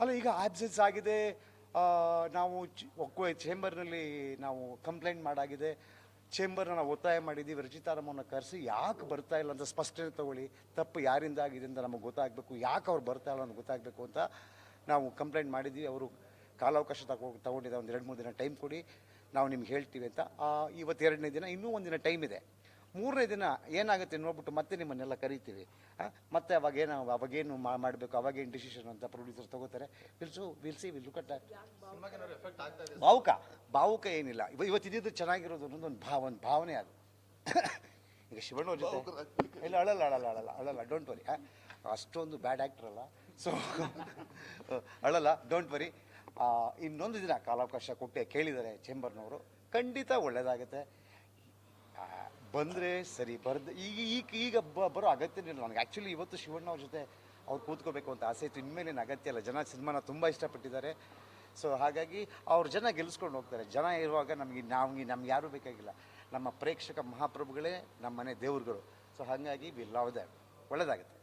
ಅಲ್ಲ, ಈಗ ಆಬ್ಸೆನ್ಸ್ ಆಗಿದೆ ನಾವು ಒಕ್ಕೋ ಚೇಂಬರ್ನಲ್ಲಿ ನಾವು ಕಂಪ್ಲೇಂಟ್ ಮಾಡಾಗಿದೆ ಚೇಂಬರ್ನ ನಾವು ಒತ್ತಾಯ ಮಾಡಿದ್ದೀವಿ ರಚಿತಾರಮ್ಮನ ಕರೆಸಿ, ಯಾಕೆ ಬರ್ತಾ ಇಲ್ಲ ಅಂತ ಸ್ಪಷ್ಟನೆ ತಗೊಳ್ಳಿ. ತಪ್ಪು ಯಾರಿಂದ ಆಗಿದೆ ಅಂತ ನಮಗೆ ಗೊತ್ತಾಗಬೇಕು, ಯಾಕೆ ಅವ್ರು ಬರ್ತಾ ಇಲ್ಲ ಅಂತ ಗೊತ್ತಾಗಬೇಕು ಅಂತ ನಾವು ಕಂಪ್ಲೇಂಟ್ ಮಾಡಿದ್ದೀವಿ. ಅವರು ಕಾಲಾವಕಾಶ ತಗೋ ತಗೊಂಡಿದ್ದ ಒಂದು ಎರಡು ಮೂರು ದಿನ ಟೈಮ್ ಕೊಡಿ, ನಾವು ನಿಮ್ಗೆ ಹೇಳ್ತೀವಿ ಅಂತ. ಇವತ್ತೆರಡನೇ ದಿನ, ಇನ್ನೂ ಒಂದಿನ ಟೈಮ್ ಇದೆ. ಮೂರನೇ ದಿನ ಏನಾಗುತ್ತೆ ನೋಡ್ಬಿಟ್ಟು ಮತ್ತೆ ನಿಮ್ಮನ್ನೆಲ್ಲ ಕರಿತೀವಿ. ಮತ್ತೆ ಅವಾಗೇನು ಅವಾಗೇನು ಮಾಡಬೇಕು ಅವಾಗೇನು ಡಿಸಿಷನ್ ಅಂತ ಪ್ರೊಡ್ಯೂಸರ್ ತಗೋತಾರೆ. ವಿಲ್ಸು ವಿಲ್ಸಿ ವಿಲ್ ಕಟ್ಟ ಭಾವುಕ ಭಾವುಕ ಏನಿಲ್ಲ. ಇವ ಇವತ್ತಿದ್ದು ಚೆನ್ನಾಗಿರೋದು ಅನ್ನೋದು ಒಂದು ಭಾವ ಒಂದು ಭಾವನೆ ಅದು. ಈಗ ಶಿವಣ್ಣ ಜೊತೆ ಇಲ್ಲ ಅಳಲ್ಲ ಅಳಲ್ಲ ಅಳಲ್ಲ ಅಳಲ್ಲ ಡೋಂಟ್ ವರಿ ಅಷ್ಟೊಂದು ಬ್ಯಾಡ್ ಆ್ಯಕ್ಟರ್ ಅಲ್ಲ. ಸೊ ಅಳಲ್ಲ ಡೋಂಟ್ ವರಿ ಇನ್ನೊಂದು ದಿನ ಕಾಲಾವಕಾಶ ಕೊಟ್ಟೆ ಕೇಳಿದ್ದಾರೆ ಚೇಂಬರ್ನವರು ಖಂಡಿತ ಒಳ್ಳೇದಾಗುತ್ತೆ. ಬಂದರೆ ಸರಿ, ಬರ್ದು, ಈಗ ಈಗ ಈಗ ಬರೋ ಅಗತ್ಯ ಇಲ್ಲ ನನಗೆ. ಆ್ಯಕ್ಚುಲಿ ಇವತ್ತು ಶಿವಣ್ಣ ಅವ್ರ ಜೊತೆ ಅವ್ರು ಕೂತ್ಕೋಬೇಕು ಅಂತ ಆಸೆ ಇತ್ತು. ಇನ್ಮೇಲೇನು ಅಗತ್ಯ ಇಲ್ಲ. ಜನ ಸಿನಿಮಾನ ತುಂಬ ಇಷ್ಟಪಟ್ಟಿದ್ದಾರೆ. ಸೊ ಹಾಗಾಗಿ ಅವ್ರ ಜನ ಗೆಲ್ಲಿಸ್ಕೊಂಡು ಹೋಗ್ತಾರೆ. ಜನ ಇರುವಾಗ ನಮಗೆ ನಾವು ನಮ್ಗೆ ಯಾರೂ ಬೇಕಾಗಿಲ್ಲ. ನಮ್ಮ ಪ್ರೇಕ್ಷಕ ಮಹಾಪ್ರಭುಗಳೇ ನಮ್ಮ ಮನೆ ದೇವ್ರುಗಳು. ಸೊ ಹಾಗಾಗಿ ವಿ ಲವ್ ದ್ಯಾಟ್ ಒಳ್ಳೇದಾಗುತ್ತೆ.